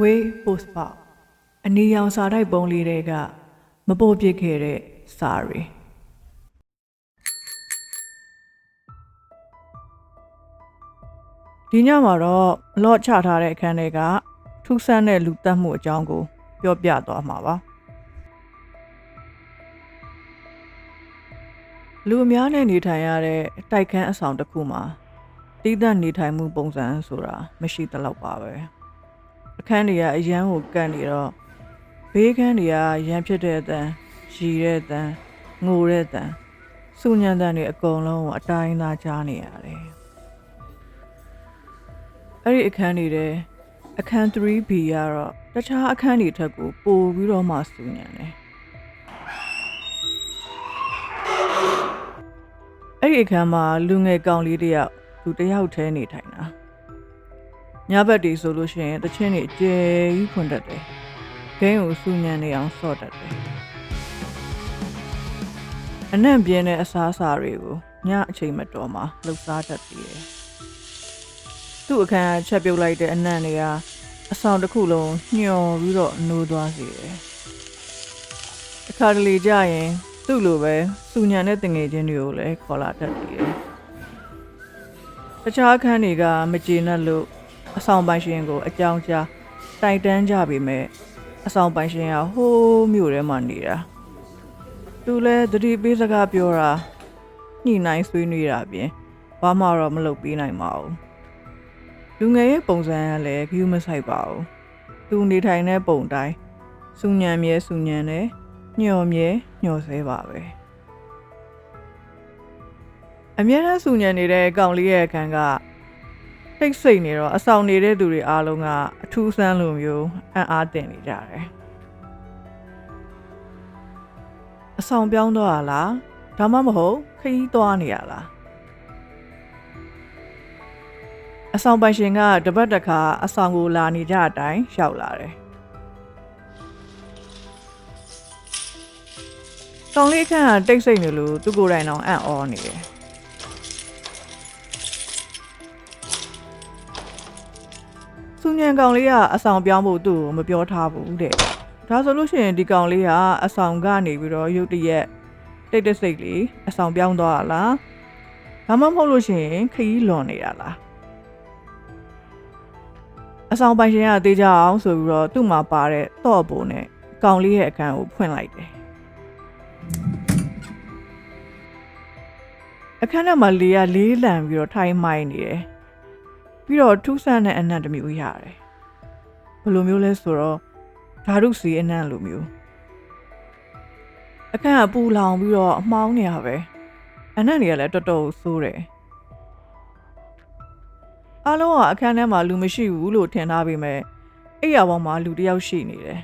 ဝေးပို့စ်ပါအနီရောင်စာတိုက်ပုံလေးတွေကမပို့ပြစ်ခဲ့တဲ့စာရီဒီညမှာတော့လော့ချထားတဲ့အခန်းတွေကထူးဆန်းတဲ့လူတက်မှုအကြောင်းကို ပြောပြသွားမှာပါလူအများနဲ့နေထိုင်ရတဲ့တိုက်ခန်းအဆောင်တစ်ခုမှာတည်တံ့နေထိုင်မှုပုံစံဆိုတာမရှိသလောက်ပါပဲ အခန်းတွေကအရန်ကိုကန့်နေတော့ဘေးခန်းတွေကရန်ဖြစ်တဲ့အတန်ရီတဲ့အတန်ငိုတဲ့အတန်စူညံတန်တွေအကုန်လုံးကိုအတိုင်းသားကြားနေရတယ်အဲ့ဒီအခန်းတွေတဲ့အခန်း 3B ကတော့တခြားအခန်းတွေထက်ကိုပိုပြီးတော့မှစူညံတယ်အဲ့ဒီအခန်းမှာလူငယ်ကောင်လေးတစ်ယောက်သူတစ်ယောက်တည်းနေထိုင်တာ ညဘက်တွေဆိုလို့ရှိရင်တချင်းတွေအကျယ်ကြီးဖွင့်တတ်တယ်ဂိမ်းကိုစူညံနေအောင်ဆော့တတ်တယ်အနံ့ပြင်းတဲ့အစားအစာတွေကိုညအချိန်မတော်မှာလှုပ်ရှားတတ်သေးတယ်သူ့အခန်းကချက်ပြုတ်လိုက်တဲ့အနံ့တွေကအဆောင်တစ်ခုလုံးညှော်ပြီးတော့နိုးသွားစေတယ်အခါတလေကြရင်သူ့လိုပဲစူညံတဲ့တငယ်ချင်းတွေကိုလည်းခေါ်လာတတ်သေးတယ်တခြားအခန်းတွေကမကျေနပ်လို့ အဆောင်ပိုင်ရှင်ကိုအကြောင်းကြားတိုက်တန်းကြပေမဲ့အဆောင်ပိုင်ရှင်ကဟိုးမြို့ထဲမှာနေတာသူလည်းသတိပေးစကားပြောတာညှိနှိုင်းဆွေးနွေးတာပြင်ဘာမှတော့မလုပ်ပေးနိုင်ပါဘူးလူငယ်ရဲ့ပုံစံကလည်းဂယူးမဆိုင်ပါဘူးသူနေထိုင်တဲ့ပုံတိုင်းစူညံမြဲစူညံတယ်ညှော်မြဲညှော်ဆဲပါပဲအမြဲတမ်းစူညံနေတဲ့ကောင်လေးရဲ့အခန်းက တိတ်ဆိတ်နေတော့အဆောင်နေတဲ့သူတွေအားလုံးကအထူးဆန်းလိုမျိုးအံ့အားတင်နေကြတယ်အဆောင်ပြောင်းတော့လားဒါမှမဟုတ်ခရီးသွားနေရလားအဆောင်ပိုင်ရှင်ကတပတ်တစ်ခါအဆောင်ကိုလာနေကြအတိုင်းရှောက်လာတယ်တောင်လေးခန့်ကတိတ်ဆိတ်နေလို့သူကိုယ်တိုင်တော့အံ့ဩနေတယ် စူညံကောင်လေးကအဆောင်ပြောင်းဖို့သူ့ကိုမပြောထားဘူးတဲ့ဒါဆိုလို့ရှိရင်ဒီကောင်လေးကအဆောင်ကနေပြီးတော့ရုတ်တရက်တိတ်တဆိတ်လေးအဆောင်ပြောင်းသွားတာလားဒါမှမဟုတ်လို့ရှိရင်ခရီးလွန်နေတာလားအဆောင်ပိုင်ရှင်ကတေးကြအောင်ဆိုပြီးတော့သူ့မှာပါတဲ့တော့ပုံနဲ့ကောင်လေးရဲ့အခန်းကိုဖွင့်လိုက်တယ်အခန်းထဲမှာလေကလေးလံပြီးတော့ထိုင်းမိုင်းနေတယ် ပြီးတော့ထူးဆန်းတဲ့အနံ့တစ်မျိုးရတယ်ဘယ်လိုမျိုးလဲဆိုတော့ဓာတုစီအနံ့လိုမျိုးအခန်းကပူလောင်ပြီးတော့အမှောင်းနေရပဲအနံ့တွေကလည်းတော်တော်ဆိုးတယ်အားလုံးကအခန်းထဲမှာလူမရှိဘူးလို့ထင်ထားပေမဲ့အိယာပေါ်မှာလူတစ်ယောက်ရှိနေတယ်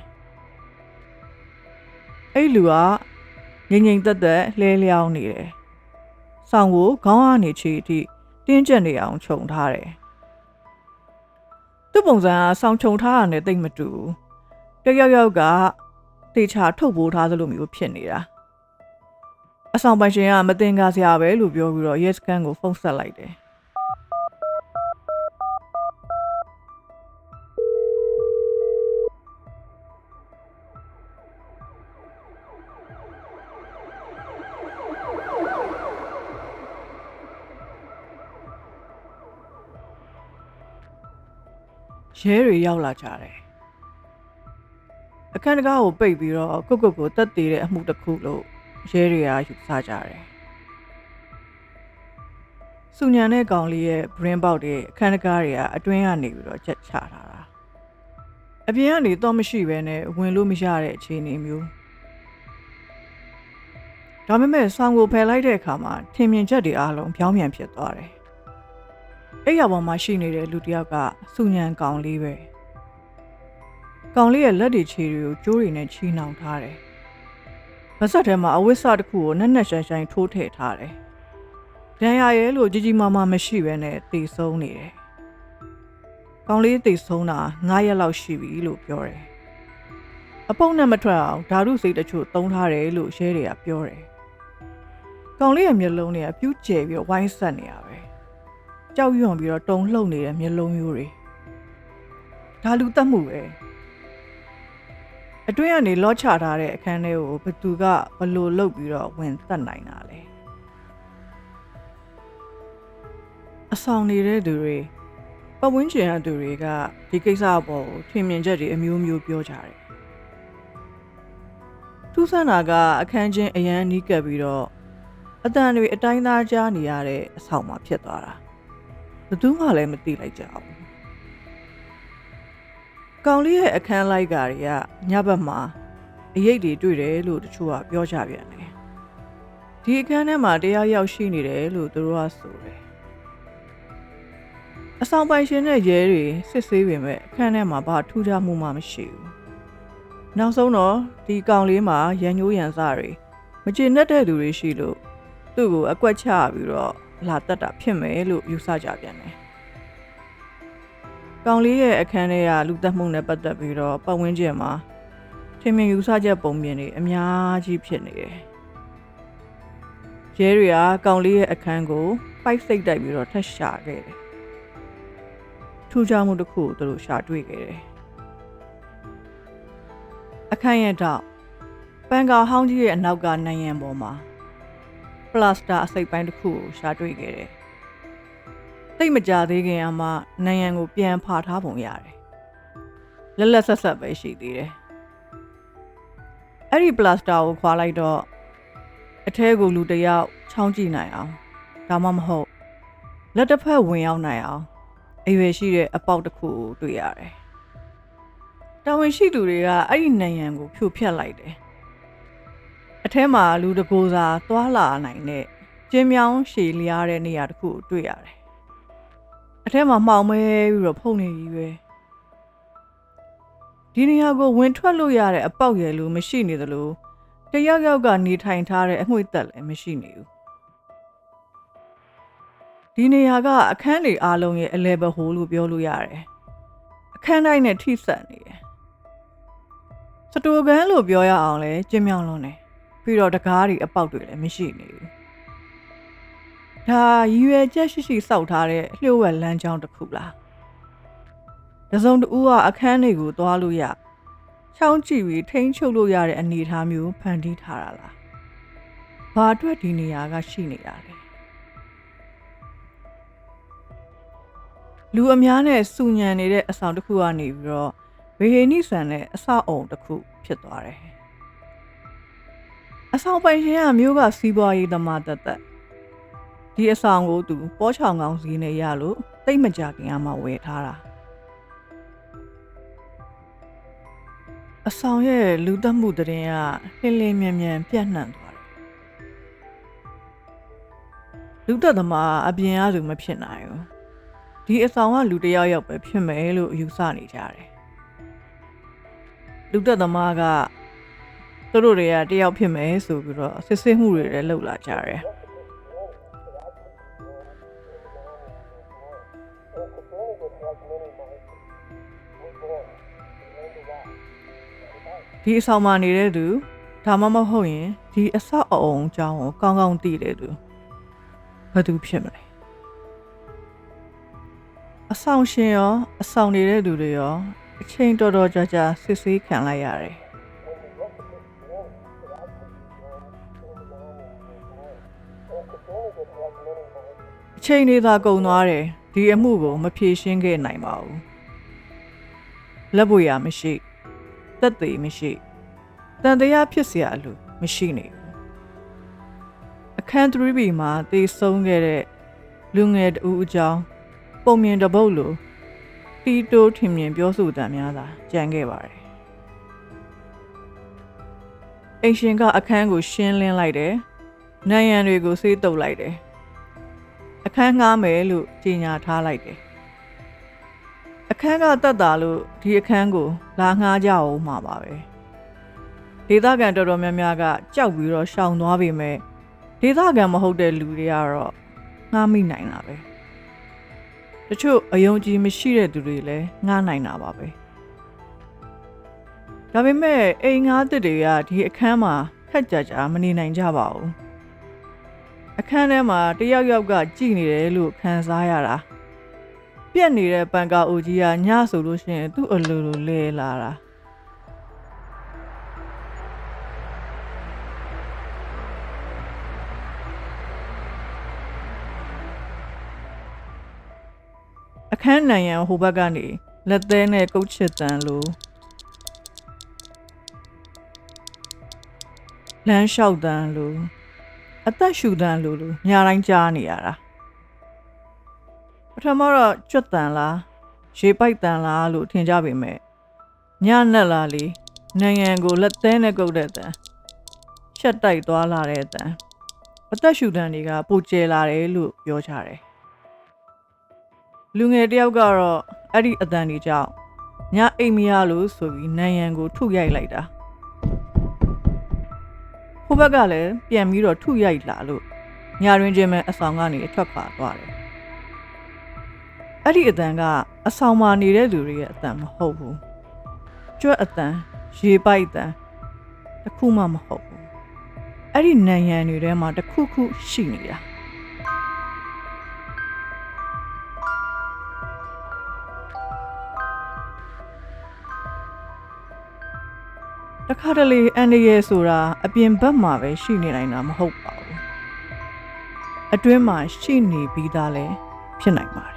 အဲ့လူကငိမ့်ငိမ့်သက်သက်လဲလျောင်းနေတယ်ဆောင်ကိုခေါင်းကနေခြေအထိတင်းကျပ်နေအောင်ခြုံထားတယ် သူ့ပုံစံကဆောင်းချုံထားတာနဲ့တိတ်မတူဘူးတယောက်ယောက်ကတေချာထုတ်ပိုးထားသလိုမျိုးဖြစ်နေတာအဆောင်ပိုင်ရှင်ကမတင်ကားစရာပဲလို့ပြောပြီးတော့ yes can ကိုဖုန်းဆက်လိုက်တယ် ရဲတွေရောက်လာကြတယ်အခန်းတကားကိုပိတ်ပြီးတော့ကုတ်ကုတ်ကိုတက်သေးတဲ့အမှုတစ်ခုလို့ရဲတွေကယူဆကြတယ်စူညံတဲ့ကောင်လေးရဲ့ brain ပေါက်တွေအခန်းတကားတွေကအတွင်းကနေပြီးတော့ချက်ချထားတာအပြင်ကနေတော့မရှိဘဲနဲ့ဝင်လို့မရတဲ့အခြေအနေမျိုးဒါပေမဲ့ဆောင်းကိုဖယ်လိုက်တဲ့အခါမှာထင်မြင်ချက်တွေအားလုံးပြောင်းပြန်ဖြစ်သွားတယ် အဲ့ရပေါ်မှာရှိနေတဲ့လူတစ်ယောက်ကစူညံကောင်လေးပဲကောင်လေးရဲ့လက်တွေခြေတွေကိုကြိုးတွေနဲ့ချီနှောင်ထားတယ်မဆက်ထဲမှာအဝိစာတစ်ခုကိုနက်နက်ရှိုင်းရှိုင်းထိုးထည့်ထားတယ်ဒဏ်ရာရဲလို့ကြီးကြီးမားမားမရှိဘဲနဲ့တေဆုံးနေတယ်ကောင်လေးတေဆုံးတာ9ရက်လောက်ရှိပြီလို့ပြောတယ်အပုံနဲ့မထွက်အောင်ဓာတုစိတ်တချို့သုံးထားတယ်လို့ရဲတွေကပြောတယ်ကောင်လေးရဲ့မျက်လုံးတွေကပြူးကျဲပြီးတော့ဝိုင်းဆက်နေရပဲ ကြောက်ရွံ့ပြီးတော့တုံလှုပ်နေတဲ့မျက်လုံးမျိုးတွေဒါလူတက်မှုပဲအတွင်းကနေလော့ချထားတဲ့အခန်းထဲကိုဘသူကဘလို့လုတ်ပြီးတော့ဝင်သက်နိုင်တာလဲအဆောင်နေတဲ့သူတွေပတ်ဝန်းကျင်ကသူတွေကဒီကိစ္စအပေါ်ကိုထင်မြင်ချက်တွေအမျိုးမျိုးပြောကြတယ်ထူးဆန်းတာကအခန်းချင်းအရန်နီးကပ်ပြီးတော့အတန်တွေအတိုင်းသားကြားနေရတဲ့အဆောင်မှာဖြစ်သွားတာ ဘယ်သူမှလည်းမသိလိုက်ကြဘူးကောင်လေးရဲ့အခန်းလိုက်ကာတွေကညဘက်မှာအရေးတွေတွေ့တယ်လို့တချို့ကပြောကြပြန်တယ်ဒီအခန်းထဲမှာတရားရောက်ရှိနေတယ်လို့သူတို့ကဆိုတယ်အဆောင်ပိုင်ရှင်နဲ့ရဲတွေစစ်ဆေးပေမဲ့အခန်းထဲမှာဘာထူးခြားမှုမှမရှိဘူးနောက်ဆုံးတော့ဒီကောင်လေးမှာရန်ညိုးရန်စတွေမကျေနပ်တဲ့သူတွေရှိလို့သူ့ကိုအကွက်ချပြီးတော့ လာတက်တာဖြစ်မယ်လို့ယူဆကြပြန်တယ်ကောင်လေးရဲ့အခန်းထဲကလူသက်မှုနဲ့ပတ်သက်ပြီးတော့ပတ်ဝန်းကျင်မှာထင်မြင်ယူဆချက်ပုံပြင်တွေအများကြီးဖြစ်နေတယ်ရဲတွေကကောင်လေးရဲ့အခန်းကိုပိုက်စိတ်တိုက်ပြီးတော့ထက်ရှာခဲ့တယ်ထူးခြားမှုတစ်ခုကိုသူတို့ရှာတွေ့ခဲ့တယ်အခန်းရဲ့တော့ပန်ကာဟောင်းကြီးရဲ့အနောက်ကနိုင်ရန်ပေါ်မှာ ပလတ်စတာအစိပ်ပိုင်းတစ်ခုကိုရှာတွေ့ခဲ့တယ်သိပ်မကြသေးခင်အမှနိုင်ရန်ကိုပြန်ဖာထားပုံရတယ်လက်လက်ဆက်ဆက်ပဲရှိသေးတယ်အဲ့ဒီပလတ်စတာကိုခွာလိုက်တော့အထဲကိုလူတစ်ယောက်ချောင်းကြည့်နိုင်အောင်ဒါမှမဟုတ်လက်တစ်ဖက်ဝင်ရောက်နိုင်အောင်အရွယ်ရှိတဲ့အပေါက်တစ်ခုကိုတွေ့ရတယ်။တာဝန်ရှိသူတွေကအဲ့ဒီနိုင်ရန်ကိုဖြိုဖျက်လိုက်တယ်။ အထဲမှာလူတကိုယ်စာသွားလာနိုင်တဲ့ကျင်းမြောင်းရှည်လျားတဲ့နေရာတစ်ခုကိုတွေ့ရတယ်။အထဲမှာမှောင်မဲပြီးတော့ဖုန်နေကြီးပဲ။ဒီနေရာကိုဝင်ထွက်လို့ရတဲ့အပေါက်ရည်လိုမရှိနေသလိုတယောက်ယောက်ကနေထိုင်ထားတဲ့အငွေ့သက်လည်းမရှိနေဘူးဒီနေရာကအခန်းတွေအားလုံးရဲ့အလဲဘဟိုးလို့ပြောလို့ရတယ်အခန်းတိုင်းနဲ့ထိစပ်နေတယ်စတိုကန်လို့ပြောရအောင်လဲကျင်းမြောင်းလုံးနေ ပြီးတော့တကားတွေအပေါက်တွေလည်းမရှိနေဘူးဒါရည်ရွယ်ချက်ရှိရှိစောက်ထားတဲ့လျှို့ဝှက်လမ်းကြောင်းတစ်ခုလားတစုံတူကအခန်းတွေကိုသွားလို့ရချောင်းကြည့်ပြီးထိန်းချုပ်လို့ရတဲ့အနေအထားမျိုးဖန်တီးထားတာလားဘာအတွက်ဒီနေရာကရှိနေတာလဲလူအများနဲ့စူညံနေတဲ့အဆောင်တစ်ခုကနေပြီးတော့ဗေဟေနိဆန်နဲ့အဆောက်အုံတစ်ခုဖြစ်သွားတယ် အဆောင်ပိုင်ရှင်ကမျိုးကစီးပွားရေးသမားတက်တက်ဒီအဆောင်ကိုသူပေါ်ချောင်ကောင်းစီးနေရလို့တိတ်မကြခင်ကမှဝယ်ထားတာအဆောင်ရဲ့လူသက်မှုတရင်ကလှင်းလင်းမြန်မြန်ပြန့်နှံ့သွားတယ်လူသက်သမားအပြင်အားသူမဖြစ်နိုင်ဘူးဒီအဆောင်ကလူတစ်ယောက်ယောက်ပဲဖြစ်မယ်လို့ယူဆနေကြတယ်လူသက်သမားက သူတို့တွေကတယောက်ဖြစ်မယ်ဆိုပြီးတော့စစ်စစ်မှုတွေလည်းလုပ်လာကြတယ်ဒီအဆောင်မှာနေတဲ့သူဒါမှမဟုတ်ရင်ဒီအဆောက်အအုံအကြောင်းကိုကောင်းကောင်းသိတဲ့သူဘာသူဖြစ်မလဲအဆောင်ရှင်ရောအဆောင်နေတဲ့သူတွေရောအချိန်တော်တော်ကြာကြာစစ်ဆေးခံလိုက်ရတယ် ချိန်တွေသာကုန်သွားတယ်ဒီအမှုကိုမဖြေရှင်းခဲ့နိုင်ပါဘူးလက်ပွေရမရှိသက်သေမရှိတန်တရားဖြစ်เสียအလိုမရှိနေဘူးအခန်း 3B မှာတည်ဆုံးခဲ့တဲ့လူငယ်တူအကြောင်းပုံမြင်တပုတ်လိုတီတိုးထင်မြင်ပြောဆိုတမ်းများသာကြံခဲ့ပါတယ်အိမ်ရှင်ကအခန်းကိုရှင်းလင်းလိုက်တယ်။နိုင်ရန်တွေကိုဆေးတုပ်လိုက်တယ်။ အခန်းငှားမယ်လို့ကြေညာထားလိုက်တယ်။အခန်းကတက်တာလို့ဒီအခန်းကိုလာငှားကြအောင်မှာပါပဲ။ဒေသခံတော်တော်များများကကြောက်ပြီးတော့ရှောင်သွားပေမဲ့ဒေသခံမဟုတ်တဲ့လူတွေကတော့ငှားမိနိုင်တာပဲ။တချို့အယုံကြည်မရှိတဲ့သူတွေလည်းငှားနိုင်တာပါပဲ။ဒါပေမဲ့အိမ်ငှားတစ်တွေကဒီအခန်းမှာခက်ကြကြမနေနိုင်ကြပါဘူး။ အခန်းထဲမှာတယောက်ယောက်ကကြည်နေတယ်လို့ခံစားရတာပြက်နေတဲ့ပန်ကာအိုကြီးကညဆိုလို့ရှိရင်သူ့အလိုလိုလဲလာတာအခန်းနိုင်ရန်ဟိုဘက်ကနေလက်သေးနဲ့ကုတ်ချစ်တန်လိုလမ်းလျှောက်တန်လို အသက်ရှူတန်လို့လို့ညာတိုင်းကြားနေရတာပထမတော့ကျွတ်တန်လားရေပိုက်တန်လားလို့ထင်ကြပေမဲ့ညနက်လာလေနိုင်ငံကိုလက်သေးနဲ့ကုတ်တဲ့တန်ရှက်တိုက်သွားလာတဲ့တန်အသက်ရှူတန်တွေကပိုကျဲလာတယ်လို့ပြောကြတယ်လူငယ်တယောက်ကတော့အဲ့ဒီအတန်ကြီးကြောင့်ညအိမ်မရလို့ဆိုပြီးနန်ရန်ကိုထုရိုက်လိုက်တာ ဟိုဘက်ကလည်းပြန်ပြီးတော့ထုရိုက်လာလို့ညာရင်းချင်းမဲ့အဆောင်ကနေထွက်ခွာသွားတယ်အဲ့ဒီအတန်ကအဆောင်မှာနေတဲ့လူတွေရဲ့အတန်မဟုတ်ဘူးကြွက်အတန်ရေပိုက်အတန်တစ်ခုမှမဟုတ်ဘူးအဲ့ဒီနန်ရန်တွေထဲမှာတစ်ခုခုရှိနေတာ တခါတလေအန်ဒီရဲဆိုတာအပြင်ဘက်မှာပဲရှိနေနိုင်တာမဟုတ်ပါဘူးအတွင်းမှာရှိနေပြီးသားလဲဖြစ်နိုင်ပါတယ်